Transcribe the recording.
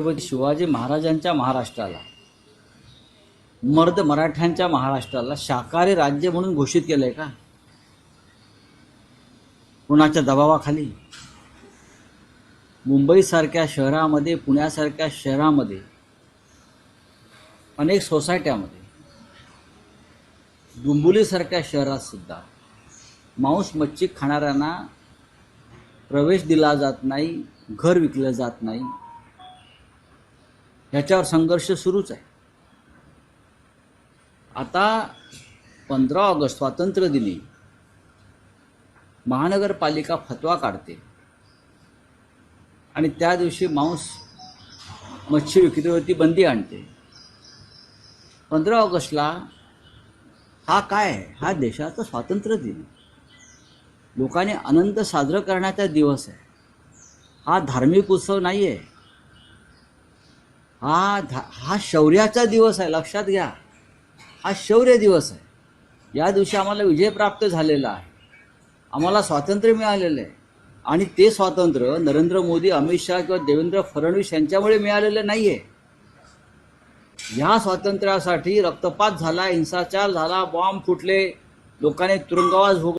छत्रपती शिवाजी महाराजांच्या महाराष्ट्राला मर्द मराठ्यांच्या महाराष्ट्राला शाकाहारी राज्य म्हणून घोषित केलंय का? कुणाच्या दबावाखाली? मुंबईसारख्या शहरामध्ये पुण्यासारख्या शहरामध्ये अनेक सोसायट्यामध्ये डुंबुलीसारख्या शहरात सुद्धा मांस मच्छी खाणाऱ्यांना प्रवेश दिला जात नाही घर विकलं जात नाही. ह्याच्यावर संघर्ष सुरूच आहे. आता पंधरा ऑगस्ट स्वातंत्र्य दिनी महानगरपालिका फतवा काढते. आणि त्या दिवशी मांस मच्छी विक्रीवरती बंदी आणते. पंधरा ऑगस्टला हा काय आहे? हा देशाचा स्वातंत्र्य दिन लोकांनी आनंद साजरं करण्याचा दिवस आहे. हा धार्मिक उत्सव नाही आहे हा धा हा शौर्याचा दिवस आहे लक्षात घ्या. हा शौर्य दिवस आहे. या दिवशी आम्हाला विजय प्राप्त झालेला आहे. आम्हाला स्वातंत्र्य मिळालेलं आहे. आणि ते स्वातंत्र्य नरेंद्र मोदी अमित शहा किंवा देवेंद्र फडणवीस यांच्यामुळे मिळालेलं नाही आहे ह्या स्वातंत्र्यासाठी रक्तपात झाला हिंसाचार झाला बॉम्ब फुटले लोकांनी तुरुंगवास भोग